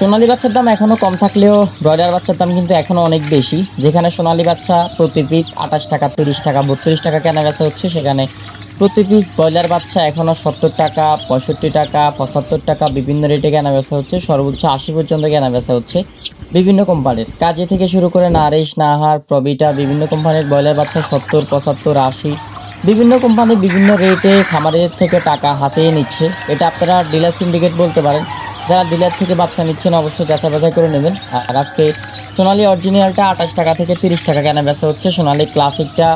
সোনালী বাচ্চার দাম এখনও কম থাকলেও ব্রয়লার বাচ্চার দাম কিন্তু এখনও অনেক বেশি। যেখানে সোনালী বাচ্চা প্রতি পিস আঠাশ টাকা, তিরিশ টাকা, বত্রিশ টাকা কেনা বেচা হচ্ছে, সেখানে প্রতি পিস ব্রয়লার বাচ্চা এখনও সত্তর টাকা, পঁয়ষট্টি টাকা, পঁচাত্তর টাকা বিভিন্ন রেটে কেনা বেচা হচ্ছে, সর্বোচ্চ আশি পর্যন্ত কেনা বেচা হচ্ছে বিভিন্ন কোম্পানির কাজে থেকে শুরু করে নারিশ, নাহার, প্রবিটা, বিভিন্ন কোম্পানির ব্রয়লার বাচ্চা সত্তর, পঁচাত্তর, আশি, বিভিন্ন কোম্পানি বিভিন্ন রেটে খামারের থেকে টাকা হাতিয়ে নিচ্ছে। এটা আপনারা ডিলার সিন্ডিকেট বলতে পারেন। যারা ডিলার থেকে বাচ্চা নিচ্ছেন অবশ্যই যাচাই বাছাই করে নেবেন। আর আজকে সোনালি অরিজিনালটা আঠাশ টাকা থেকে তিরিশ টাকা কেনা বেচা হচ্ছে। সোনালি ক্লাসিকটা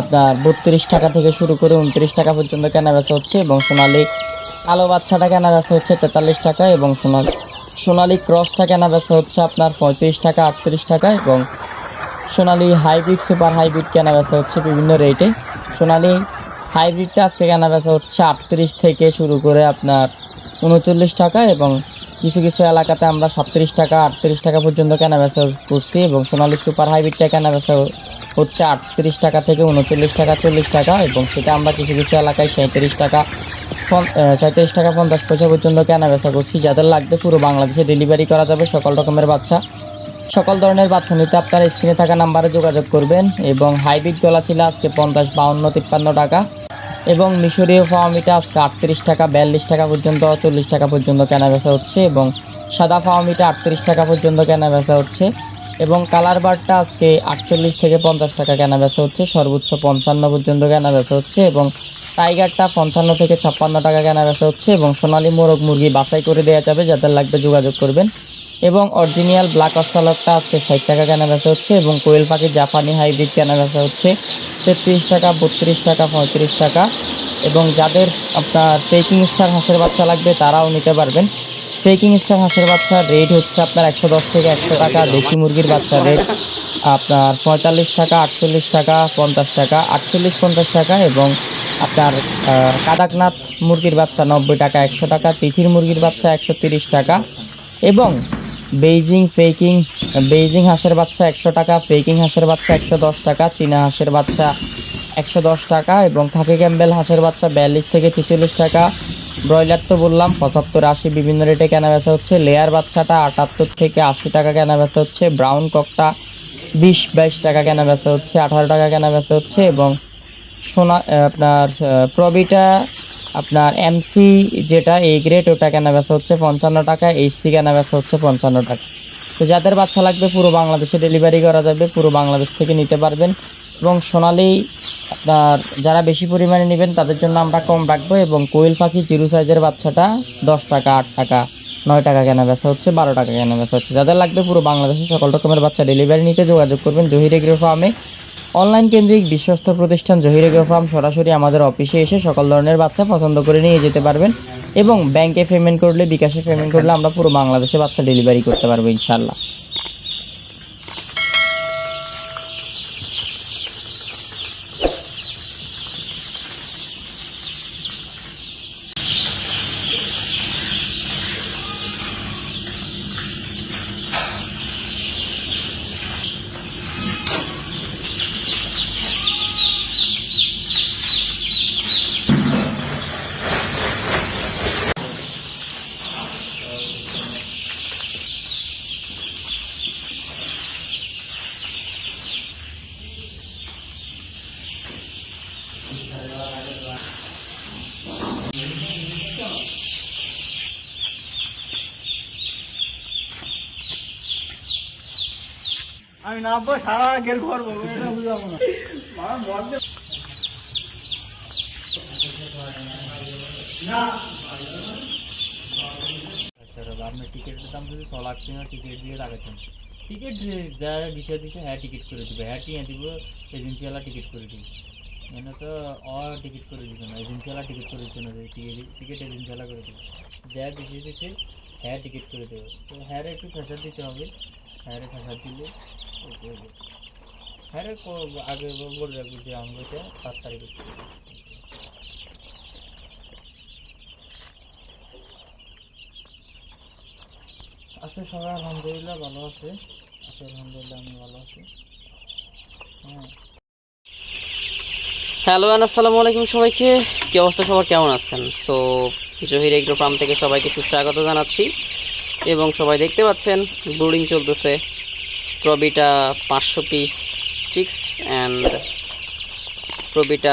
আপনার বত্রিশ টাকা থেকে শুরু করে উনত্রিশ টাকা পর্যন্ত কেনা বেচা হচ্ছে এবং সোনালি কালো বাচ্চাটা কেনা বেচা হচ্ছে তেতাল্লিশ টাকা এবং সোনালি সোনালি ক্রসটা কেনা বেচা হচ্ছে আপনার পঁয়ত্রিশ টাকা, আটত্রিশ টাকা এবং সোনালি হাইব্রিড সুপার হাইব্রিড কেনা বেচা হচ্ছে বিভিন্ন রেটে সোনালি হাইব্রিডটা আজকে কেনা বেচা হচ্ছে আটত্রিশ থেকে শুরু করে আপনার উনচল্লিশ টাকা এবং কিছু কিছু এলাকাতে আমরা সাতত্রিশ টাকা, আটত্রিশ টাকা পর্যন্ত কেনা বেচা করছি এবং সোনালি সুপার হাইব্রিডটা কেনা বেচা হচ্ছে আটত্রিশ টাকা থেকে উনচল্লিশ টাকা, চল্লিশ টাকা এবং সেটা আমরা কিছু কিছু এলাকায় সাঁত্রিশ টাকা সাঁত্রিশ টাকা, পঞ্চাশ পয়সা পর্যন্ত কেনা বেচা করছি। যাদের লাগবে পুরো বাংলাদেশে ডেলিভারি করা যাবে সকল রকমের বাচ্চা। সকল ধরনের বাচ্চা নিতে আপনারা স্ক্রিনে থাকা নাম্বারে যোগাযোগ করবেন এবং হাইব্রিড গলা ছিল আজকে পঞ্চাশ, বাউন্ন, তিপ্পান্ন টাকা। এবং মিশরীয় ফাওয়ামিটা আজকে আটত্রিশ টাকা, বিয়াল্লিশ টাকা পর্যন্ত, চল্লিশ টাকা পর্যন্ত কেনা বেচা হচ্ছে এবং সাদা ফাওয়ামিটা আটত্রিশ টাকা পর্যন্ত কেনা বেচা হচ্ছে এবং কালার বারটা আজকে আটচল্লিশ থেকে পঞ্চাশ টাকা কেনা বেচা হচ্ছে, সর্বোচ্চ পঞ্চান্ন পর্যন্ত কেনা বেচা হচ্ছে এবং টাইগারটা পঞ্চান্ন থেকে ছাপ্পান্ন টাকা কেনা বেচা হচ্ছে এবং সোনালী মোরগ মুরগি বাছাই করে দেওয়া যাবে, যাদের লাগবে যোগাযোগ করবেন। এবং অরিজিনাল ব্ল্যাক অস্ট্রালকটা আজকে ষাট টাকা কেনা বেচা হচ্ছে এবং কোয়েল পাখি জাপানি হাইব্রিড কেনা বেচা হচ্ছে। তেত্রিশ টাকা, বত্রিশ টাকা, পঁয়ত্রিশ টাকা এবং যাদের আপনার ফেকিং স্টার হাঁসের বাচ্চা লাগবে তারাও নিতে পারবেন। ফেকিং স্টার হাঁসের বাচ্চার রেট হচ্ছে আপনার একশো দশ থেকে একশো টাকা, দেশি মুরগির বাচ্চার রেট আপনার পঁয়তাল্লিশ টাকা, আটচল্লিশ টাকা, পঞ্চাশ টাকা, আটচল্লিশ, পঞ্চাশ টাকা এবং আপনার কাদাকনাথ মুরগির বাচ্চা নব্বই টাকা, একশো টাকা তিথির মুরগির বাচ্চা একশো তিরিশ টাকা এবং বেইজিং ফেকিং, বেইজিং হাঁসের বাচ্চা একশো টাকা, ফেকিং হাঁসের বাচ্চা একশো দশ টাকা, চীনা হাঁসের বাচ্চা একশো দশ টাকা এবং খাকি ক্যাম্বেল হাঁসের বাচ্চা বিয়াল্লিশ থেকে ছেচল্লিশ টাকা। ব্রয়লার তো বললাম, পঁচাত্তর, আশি বিভিন্ন রেটে কেনা বেচা হচ্ছে। লেয়ার বাচ্চাটা আটাত্তর থেকে আশি টাকা কেনা বেচা হচ্ছে। ব্রাউন ককটা বিশ, বাইশ টাকা কেনা বেচা হচ্ছে, আঠারো টাকা কেনা বেচা হচ্ছে এবং সোনা, আপনার প্রবিটা আপনার এমসি যেটা এই গ্রেড ওটা কেনা বেচা হচ্ছে পঞ্চান্ন টাকা এইচসি কেনা বেচা হচ্ছে পঞ্চান্ন টাকা। তো যাদের বাচ্চা লাগবে পুরো বাংলাদেশে ডেলিভারি করা যাবে, পুরো বাংলাদেশ থেকে নিতে পারবেন। এবং সোনালি, আপনার যারা বেশি পরিমাণে নেবেন, তাদের জন্য আমরা কম রাখব এবং কোয়েল পাখি জিরো সাইজের বাচ্চাটা দশ টাকা, আট টাকা, নয় টাকা কেনা বেচা হচ্ছে, বারো টাকা কেনা বেচা হচ্ছে। যাদের লাগবে পুরো বাংলাদেশে সকল রকমের বাচ্চা ডেলিভারি নিতে যোগাযোগ করবেন। জহির এগ্রো ফার্মে অনলাইন কেন্দ্রিক বিশ্বস্ত প্রতিষ্ঠান জহির এগ্রো ফার্ম সরাসরি আমাদের অফিসে এসে সকল ধরনের বাচ্চা পছন্দ করে নিয়ে যেতে পারবেন এবং ব্যাংকে পেমেন্ট করলে, বিকাশে পেমেন্ট করলে আমরা পুরো বাংলাদেশে বাচ্চা ডেলিভারি করতে পারব ইনশাল্লাহ আমি নামবো সারা গের করব এটা বুঝাবো না। টিকিটের দাম যদি ছ লাখ টাকা টিকিট দিয়ে রাখাচ্ছেন টিকিট যা বিষয় দিচ্ছে হ্যাঁ টিকিট করে দিবে। হ্যাঁ টিয়া দিব। এজেন্সিওয়ালা টিকিট করে দিবে। এনে তো অ টিকিট করে দিবে না, এজেন্সিওয়ালা টিকিট করে দিচ্ছে না টিকিট এজেন্সিওয়ালা করে দিবে যা বিষয় দিচ্ছে হ্যাঁ টিকিট করে দেবে। তো হ্যাঁ একটু প্রেশার দিতে হবে হ্যাঁ প্রেশার দিলে। হ্যাঁ আগে বলে রাখবি যে আমরা এটা সাত তারিখে। আছে সবাই আলহামদুলিল্লাহ ভালো আছে। আছে আলহামদুলিল্লাহ আমি ভালো আছি। হ্যাঁ। হ্যালো আসসালামু আলাইকুম সবাইকে। কী অবস্থা? সবার কেমন আছেন? সো জহির এগ্রো ফার্ম থেকে সবাইকে সুস্বাগত জানাচ্ছি। এবং সবাই দেখতে পাচ্ছেন, ব্রুডিং চলতেছে। প্রবিটা পাঁচশো পিস চিক্স অ্যান্ড প্রবিটা